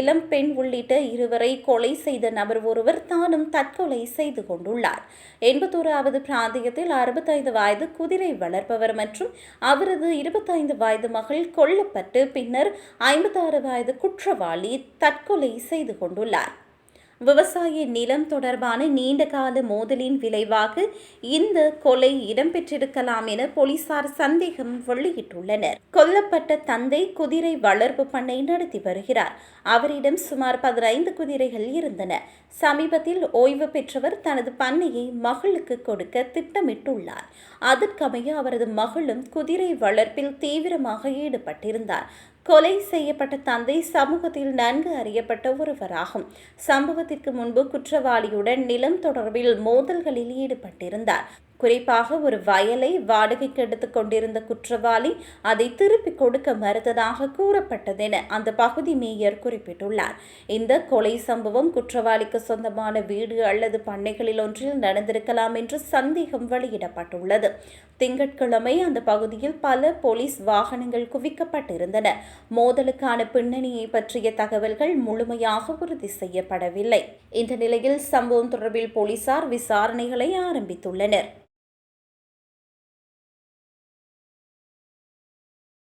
இளம் பெண் உள்ளிட்ட இருவரை கொலை செய்த நபர் ஒருவர் தானும் தற்கொலை செய்து கொண்டுள்ளார். எண்பத்தோராவது பிராந்தியத்தில் அறுபத்தைந்து வயது குதிரை வளர்ப்பவர் மற்றும் அவரது இருபத்தைந்து வயது மகள் கொல்லப்பட்டு பின்னர் ஐம்பத்தாறு வயது குற்றவாளி தற்கொலை செய்து கொண்டுள்ளார். விவசாய நிலம் தொடர்பான நீண்டகால மோதலின் விளைவாக இந்த கொலை இடம்பெற்றிருக்கலாம் என போலீசார் சந்தேகம் வெளியிட்டுள்ளனர். கொல்லப்பட்ட தந்தை குதிரை வளர்ப்பு பண்ணை நடத்தி வருகிறார். அவரிடம் சுமார் பதினைந்து குதிரைகள் இருந்தன. சமீபத்தில் ஓய்வு பெற்றவர் தனது பண்ணையை மகளுக்கு கொடுக்க திட்டமிட்டுள்ளார். அதற்கமைய அவரது மகளும் குதிரை வளர்ப்பில் தீவிரமாக ஈடுபட்டிருந்தார். கொலை செய்யப்பட்ட தந்தை சமூகத்தில் நன்கு அறியப்பட்ட ஒருவராகும். சம்பவத்திற்கு முன்பு குற்றவாளியுடன் நிலம் தொடர்பில் மோதல்களில் ஈடுபட்டிருந்தார். குறிப்பாக ஒரு வயலை வாடகைக்கு எடுத்து கொண்டிருந்த குற்றவாளி அதை திருப்பிக் கொடுக்க மறுத்ததாக கூறப்பட்டதென அந்த பகுதி மேயர் குறிப்பிட்டுள்ளார். இந்த கொலை சம்பவம் குற்றவாளிக்கு சொந்தமான வீடு அல்லது பண்ணைகளில் ஒன்றில் நடந்திருக்கலாம் என்று சந்தேகம் வெளியிடப்பட்டுள்ளது. திங்கட்கிழமை அந்த பகுதியில் பல போலீஸ் வாகனங்கள் குவிக்கப்பட்டிருந்தன. மோதலுக்கான பின்னணியை பற்றிய தகவல்கள் முழுமையாக உறுதி செய்யப்படவில்லை. இந்த நிலையில் சம்பவம் தொடர்பில் போலீசார் விசாரணைகளை ஆரம்பித்துள்ளனர்.